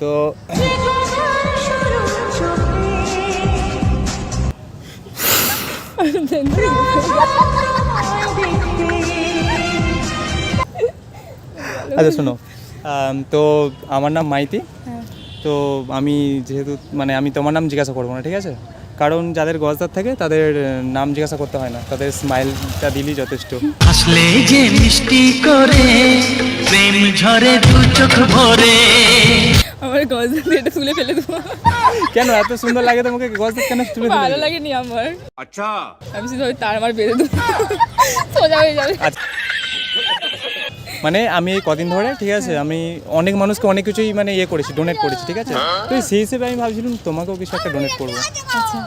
তো আচ্ছা শোনো। তো আমার নাম মাইতি। হ্যাঁ। তো আমি যেহেতু মানে আমি তোমার নাম জিজ্ঞাসা করব না ঠিক আছে? কারণ যাদের গজদার থাকে তাদের নাম জিজ্ঞাসা করতে হয় না। তাদের স্মাইলটা দিলেই যথেষ্ট। আসলে যে মিষ্টি করে প্রেম ঝরে দু চোখ ভরে আমার গজ দিয়ে এটা তুলে ফেলে দেবো। কেন এত সুন্দর লাগে তোমাকে? গজদার কেন তুলে? ভালো লাগেনি আমার। আচ্ছা। আমি শুধু ওই তার আমার বেঁধে দেবো। সোজা হয়ে যাবে। আচ্ছা। মানে আমি এই কদিন ধরে ঠিক আছে আমি অনেক মানুষকে অনেক কিছুই মানে ইয়ে করেছি ডোনেট করেছি ঠিক আছে? তো সেই হিসেবে আমি ভাবছিলাম তোমাকেও কিছু একটা ডোনেট করব। আচ্ছা।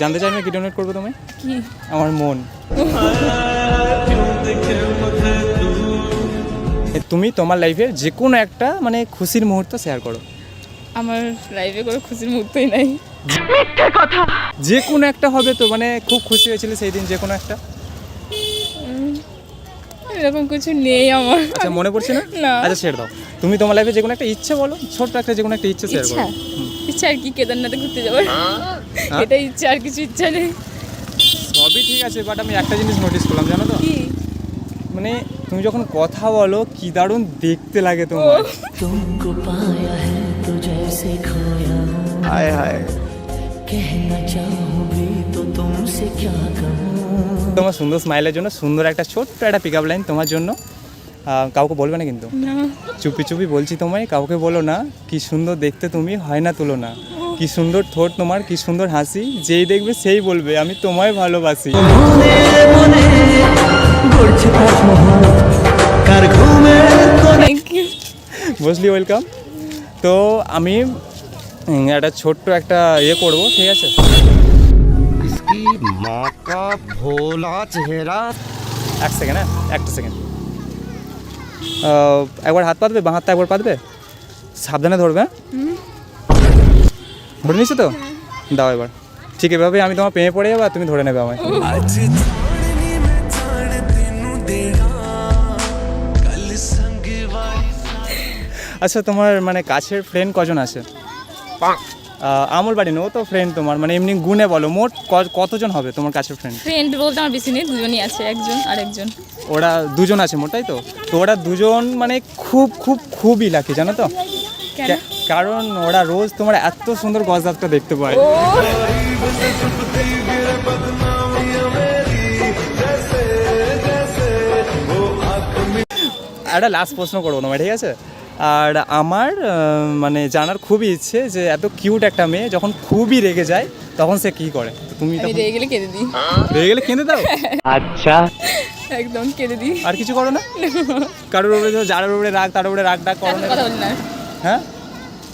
জানতে চাই আমি কি ডোনেট করব তুমি কি? আমার মন। তুমি তোমার লাইফের যে কোনো একটা মানে খুশির মুহূর্ত শেয়ার করো। আমার লাইফে কোনো খুশির মুহূর্তই নাই। যে কোনো একটা হবে তো মানে খুব খুশি হয়েছিল সেই দিন যে কোনো একটা এরকম কিছু নেই আমার। আচ্ছা মনে পড়ছে না? না। আচ্ছা ছেড়ে দাও। তুমি তোমার লাইফে যে কোনো একটা ইচ্ছে বলো ছোট্ট একটা যে কোনো একটা ইচ্ছে শেয়ার করো। ইচ্ছা আর কি কেদারনাথে ঘুরতে যাবার এটা ইচ্ছা আর কিছু ইচ্ছা নেই। সবই ঠিক আছে বাট আমি একটা জিনিস নোটিস করলাম জানো তো? কি? মানে তুমি যখন কথা বলো কি দারুণ দেখতে লাগে তোমার হায় হায়। তোমার সুন্দর স্মাইলের জন্য সুন্দর একটা ছোট্ট একটা পিক আপ লাইন তোমার জন্য। কাউকে বলবে না কিন্তু। চুপি চুপি বলছি তোমায় কাউকে বলো না কি সুন্দর দেখতে তুমি হয় না তুলো না কি সুন্দর ঠোঁট তোমার কি সুন্দর হাসি যেই দেখবে সেই বলবে আমি তোমায় ভালোবাসি। গড়ছে মোস্টলি ওয়েলকাম তো আমি একটা ছোট্ট একটা ইয়ে করব ঠিক আছে? ভোলা চেহারা এক সেকেন্ড হ্যাঁ একটা সেকেন্ড একবার হাত পাতবে? বাঁ হাতটা একবার পাতবে? সাবধানে ধরবে হ্যাঁ? ধরে নিচ্ছে তো? দাও এবার। ঠিক এভাবে আমি তোমার পেয়ে পড়ে যাব তুমি ধরে নেবে আমায়। আচ্ছা তোমার মানে কাছের ফ্রেন্ড কজন আছে? আমল বাড়ি নো তো ফ্রেন্ড তোমার মানে এমনি গুণে বলো মোট ক- কতজন হবে তোমার কাছের ফ্রেন্ড ফ্রেন্ড বলতে আমার বেশি নেই দুজনই আছে একজন আর একজন ওরা দুজন আছে মোট তাই তো? তো ওরা দুজন মানে খুব খুব খুবই লাকি জানো তো? কারণ ওরা রোজ তোমার এত সুন্দর গজদাতটা দেখতে পায়। ও! একটা লাস্ট প্রশ্ন করব তোমায় ঠিক আছে? আর আমার মানে জানার খুবই ইচ্ছে যে এত কিউট একটা মেয়ে যখন খুবই রেগে যায় তখন সে কি করে? তো তুমি আমি রেগে গেলে কেঁদে দিই। রেগে গেলে কেঁদে দাও? আচ্ছা। একদম কেঁদে দিই। আর কিছু করো না? কারোর উপরে যার উপরে রাগ তার উপরে রাগ ডাক করো না। কথা বলি না। হ্যাঁ?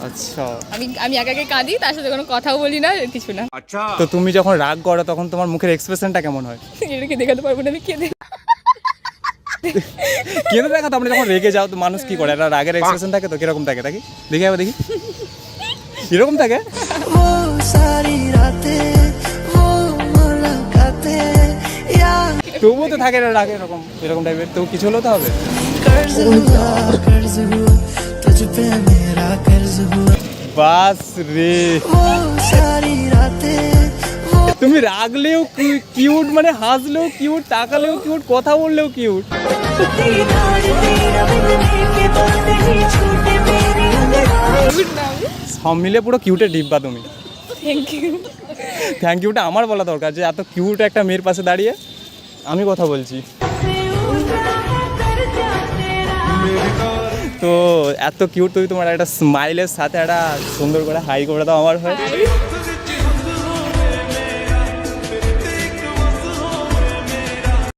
আচ্ছা। আমি আমি একা একা কাঁদি তার সাথে কোনো কথাও বলি না কিছু না। আচ্ছা তো তুমি যখন রাগ করো তখন তোমার মুখের এক্সপ্রেশনটা কেমন হয়? এটাকে দেখাতে পারব না আমি কেঁদে কেন দেখা তোমরা যখন রেগে যাও তো মানুষ কি করে? একটা রাগের এক্সপ্রেশন থাকে তো কীরকম থাকে? দেখি দেখি আবার দেখি। এরকম থাকে? তবুও তো থাকে না রাগ এরকম এরকম টাইপের তো কিছু হলেও তো হবে। বাস রে। সারি রাতে তুমি রাগলেও কিউট মানে হাসলেও কিউট তাকালেও কিউট কথা বললেও কিউট সব মিলে পুরো কিউটে ডিব্বা তুমি। থ্যাংক ইউ ইউটা আমার বলা দরকার যে এত কিউট একটা মেয়ের পাশে দাঁড়িয়ে আমি কথা বলছি। তো এত কিউট তুমি তোমার একটা স্মাইলের সাথে একটা সুন্দর করে হাই করে দাও আমার হয়।